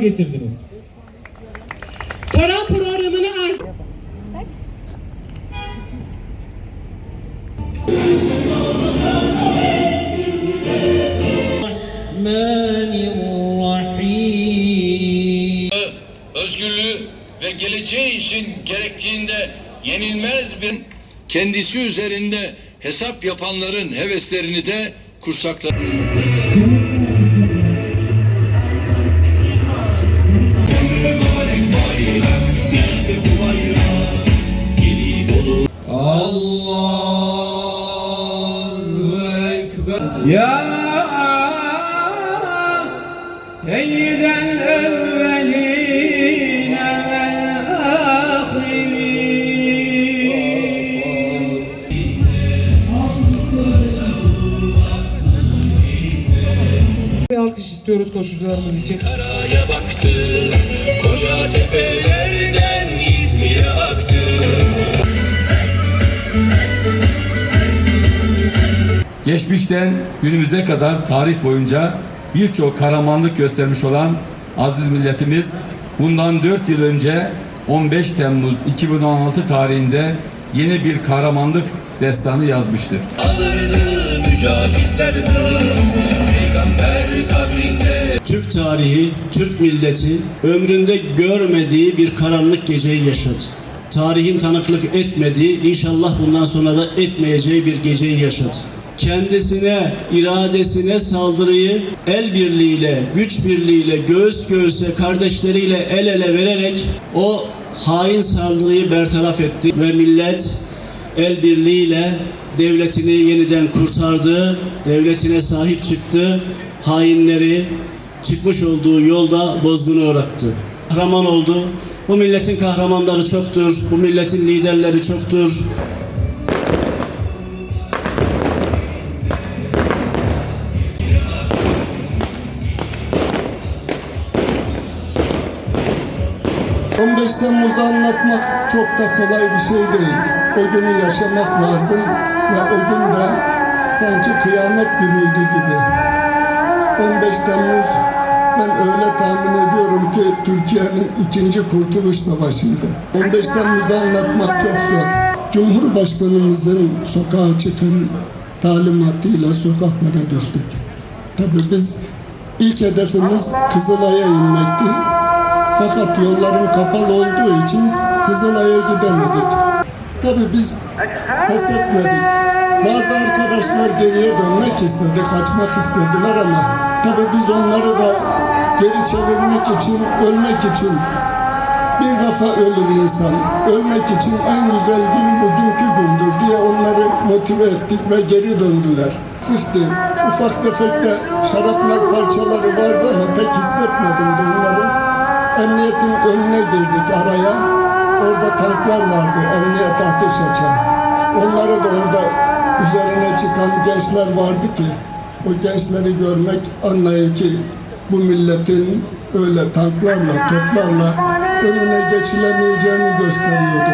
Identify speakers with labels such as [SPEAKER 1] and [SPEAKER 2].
[SPEAKER 1] getirdiniz. Tören programını er...
[SPEAKER 2] Özgürlüğü ve geleceği için gerektiğinde yenilmez bir kendisi üzerinde hesap yapanların heveslerini de kursaklar.
[SPEAKER 3] Ya
[SPEAKER 4] Seyyiden evveline vel ahirin
[SPEAKER 5] Bir alkış istiyoruz koşucularımız için.
[SPEAKER 6] Karaya baktı, koca tepelerden İzmir'e aktı.
[SPEAKER 7] Geçmişten günümüze kadar tarih boyunca birçok kahramanlık göstermiş olan aziz milletimiz bundan 4 yıl önce 15 Temmuz 2016 tarihinde yeni bir kahramanlık destanı yazmıştır.
[SPEAKER 6] Alırdı mücahitler Peygamber kabrinde
[SPEAKER 8] Türk tarihi, Türk milleti ömründe görmediği bir karanlık geceyi yaşadı. Tarihin tanıklık etmediği, inşallah bundan sonra da etmeyeceği bir geceyi yaşadı. Kendisine, iradesine saldırıyı el birliğiyle, güç birliğiyle, göğüs göğüse, kardeşleriyle el ele vererek o hain saldırıyı bertaraf etti ve millet el birliğiyle devletini yeniden kurtardı, devletine sahip çıktı, hainleri çıkmış olduğu yolda bozguna uğrattı. Kahraman oldu. Bu milletin kahramanları çoktur, bu milletin liderleri çoktur.
[SPEAKER 3] 15 Temmuz'u anlatmak çok da kolay bir şey değil. O günü yaşamak lazım ve o gün de sanki kıyamet günüydü gibi. 15 Temmuz ben öyle tahmin ediyorum ki Türkiye'nin ikinci kurtuluş savaşıydı. 15 Temmuz'u anlatmak çok zor. Cumhurbaşkanımızın sokağa çıkın talimatıyla sokaklara düştük. Tabii biz ilk hedefimiz Kızılay'a inmekti. Fakat yolların kapalı olduğu için Kızılay'a gidemedik. Tabii biz pes etmedik. Bazı arkadaşlar geriye dönmek istedi, kaçmak istediler ama tabii biz onları da geri çevirmek için, ölmek için bir defa ölür insan. Ölmek için en güzel gün bugünkü gündür diye onları motive ettik ve geri döndüler. İşte ufak tefek de şarapnel parçaları vardı ama pek hissetmedim de onları. Emniyetin önüne girdik araya. Orada tanklar vardı, emniyet ateş açan. Onları da orada üzerine çıkan gençler vardı ki o gençleri görmek anlayın ki bu milletin öyle tanklarla, toplarla önüne geçilemeyeceğini gösteriyordu.